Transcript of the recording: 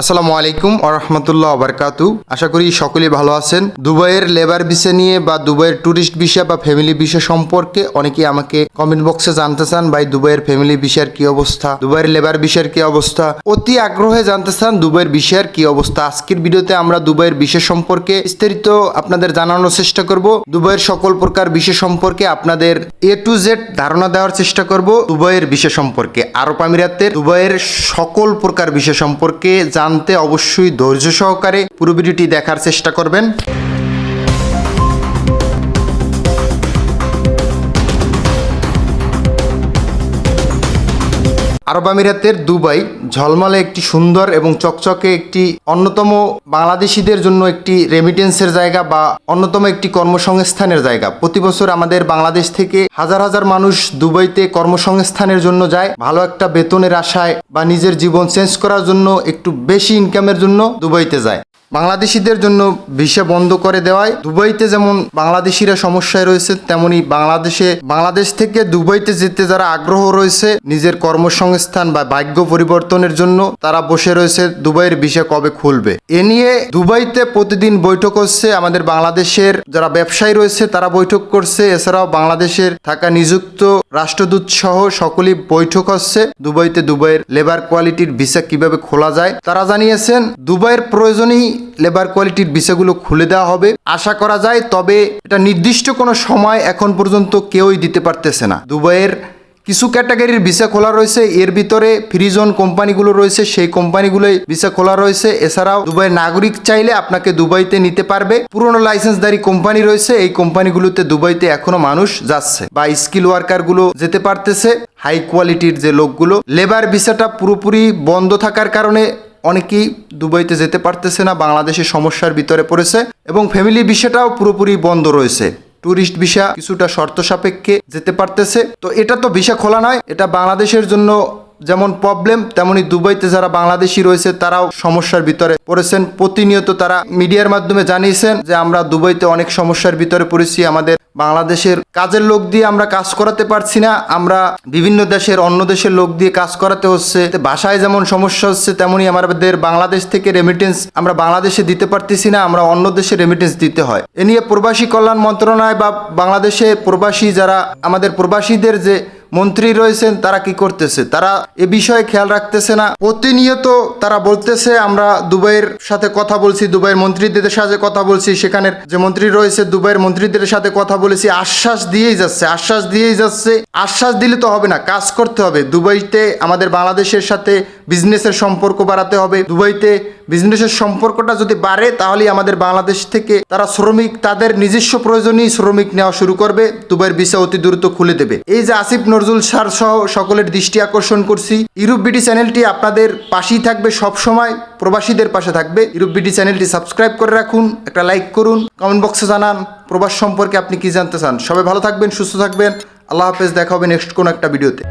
আসসালামু আলাইকুম আরহামতুল্লাহ আবরকাতু আশা করি সকলেই ভালো আছেন। দুবাইয়ের লেবার ভিসা নিয়ে বা দুবাইয়ের ট্যুরিস্ট ভিসা বা ফ্যামিলি ভিসা সম্পর্কে অনেকেই আমাকে কমেন্ট বক্সে জানতে চান, ভাই, দুবাইয়ের ফ্যামিলি ভিসার কি অবস্থা? দুবাইয়ের লেবার ভিসার কি অবস্থা? অতি আগ্রহে জানতে চান, দুবাইয়ের ভিসার কি অবস্থা? আজকের ভিডিওতে আমরা দুবাইয়ের ভিসা সম্পর্কে বিস্তারিত আপনাদের জানানোর চেষ্টা করব। দুবাইয়ের সকল প্রকার বিষয় সম্পর্কে আপনাদের এ টু জেড ধারণা দেওয়ার চেষ্টা করব দুবাইয়ের বিষয় সম্পর্কে। আরব আমিরাতের দুবাইয়ের সকল প্রকার বিষয় সম্পর্কে জানতে অবশ্যই ধৈর্য সহকারে পুরো ভিডিওটি দেখার চেষ্টা করবেন। আরব আমিরাতের দুবাই ঝলমলে একটি সুন্দর এবং চকচকে একটি অন্যতম বাংলাদেশিদের জন্য একটি রেমিটেন্সের জায়গা বা অন্যতম একটি কর্মসংস্থানের জায়গা। প্রতি বছর আমাদের বাংলাদেশ থেকে হাজার হাজার মানুষ দুবাইতে কর্মসংস্থানের জন্য যায়। ভালো একটা বেতনের আশায় বা নিজের জীবন চেঞ্জ করার জন্য একটু বেশি ইনকামের জন্য দুবাইতে যায়। বাংলাদেশিদের জন্য ভিসা বন্ধ করে দেওয়ায় দুবাইতে যেমন বাংলাদেশিরা সমস্যায় রয়েছে, তেমনি বাংলাদেশে, বাংলাদেশ থেকে দুবাইতে যেতে যারা আগ্রহ রয়েছে, নিজের কর্মসংস্থান বা ভাগ্য পরিবর্তনের জন্য তারা বসে রয়েছে দুবাইয়ের ভিসা কবে খুলবে। এ নিয়ে দুবাইতে প্রতিদিন বৈঠক হচ্ছে, আমাদের বাংলাদেশের যারা ব্যবসায়ী রয়েছে তারা বৈঠক করছে, এছাড়াও বাংলাদেশের থাকা নিযুক্ত রাষ্ট্রদূত সহ সকলেই বৈঠক হচ্ছে, দুবাইতে দুবাইয়ের লেবার কোয়ালিটির ভিসা কীভাবে খোলা যায়। তারা জানিয়েছেন, দুবাইয়ের প্রয়োজনেই লেবার কোয়ালিটির ভিসাগুলো খুলে দেওয়া হবে। আশা করা যায়, তবে এটা নির্দিষ্ট কোনো সময় এখন পর্যন্ত কেউই দিতে পারতেছে না। দুবাইয়ের কিছু ক্যাটাগরির ভিসা খোলা রয়েছে, এর ভিতরে ফ্রিজোন কোম্পানিগুলো রয়েছে, সেই কোম্পানিগুলোই ভিসা খোলা রয়েছে। এছাড়াও দুবাইয়ের নাগরিক চাইলে আপনাকে দুবাইতে নিতে পারবে। পুরনো লাইসেন্সদারি কোম্পানি রয়েছে, এই কোম্পানিগুলোতে দুবাইতে এখনও মানুষ যাচ্ছে বা স্কিল ওয়ার্কারগুলো যেতে পারতেছে। হাই কোয়ালিটির যে লোকগুলো লেবার ভিসাটা পুরোপুরি বন্ধ থাকার কারণে অনেকেই দুবাইতে যেতে পারতেছে না বাংলাদেশের সমস্যার ভিতরে পড়েছে এবং ফ্যামিলি বিষয়টাও পুরোপুরি বন্ধ রয়েছে। ট্যুরিস্ট ভিসা কিছুটা শর্ত সাপেক্ষে যেতে পারতেছে। তো এটা তো ভিসা খোলা নয়, এটা বাংলাদেশের জন্য যেমন প্রবলেম, তেমনি দুবাইতে যারা বাংলাদেশি রয়েছে, তারাও সমস্যার ভিতরে পড়েছেন। প্রতিনিয়ত তারা মিডিয়ার মাধ্যমে জানিয়েছেন যে, আমরা দুবাইতে অনেক সমস্যার ভিতরে পড়েছি। আমাদের বাংলাদেশের কাজের লোক দিয়ে আমরা কাজ করাতে পারছি না। আমরা বিভিন্ন দেশের, অন্য দেশের লোক দিয়ে কাজ করাতে হচ্ছে। ভাষায় যেমন সমস্যা হচ্ছে, তেমনি আমাদের বাংলাদেশ থেকে রেমিটেন্স আমরা বাংলাদেশে দিতে পারতেছি না। আমরা অন্য দেশে রেমিটেন্স দিতে হয়। এ নিয়ে প্রবাসী কল্যাণ মন্ত্রণালয় বা বাংলাদেশে প্রবাসী যারা, আমাদের প্রবাসীদের যে মন্ত্রী রয়েছেন, তারা কি করতেছে? তারা এ বিষয়ে খেয়াল রাখতেছে না। প্রতিনিয়ত তারা বলতেছে, আমরা দুবাইয়ের সাথে কথা বলছি, দুবাইয়ের মন্ত্রীদের সাথে কথা বলছি, সেখানের যে মন্ত্রী রয়েছে, দুবাইয়ের মন্ত্রীদের সাথে কথা বলেছি, আশ্বাস দিয়েই যাচ্ছে, আশ্বাস দিয়েই যাচ্ছে। আশ্বাস দিলে তো হবে না, কাজ করতে হবে। দুবাইতে আমাদের বাংলাদেশের সাথে বিজনেসের সম্পর্ক বাড়াতে হবে। দুবাইতে বিজনেসের সম্পর্কটা যদি বাড়ে, তাহলেই আমাদের বাংলাদেশ থেকে তারা শ্রমিক, তাদের নিজস্ব প্রয়োজনেই শ্রমিক নেওয়া শুরু করবে। দুবাইয়ের ভিসা অতি দ্রুত খুলে দেবে। এই যে আসিফ নজরুল স্যার সহ সকলের দৃষ্টি আকর্ষণ করছি। ইউরোপ বিডি চ্যানেলটি আপনাদের পাশেই থাকবে সব সময় প্রবাসীদের পাশে থাকবে। ইউরোপ বিডি চ্যানেলটি সাবস্ক্রাইব করে রাখুন, একটা লাইক করুন, কমেন্ট বক্সে জানান, প্রবাস সম্পর্কে আপনি কি জানতে চান। সবাই ভালো থাকবেন, সুস্থ থাকবেন। আল্লাহ হাফেজ, দেখা হবে নেক্সট কোনো একটা ভিডিওতে।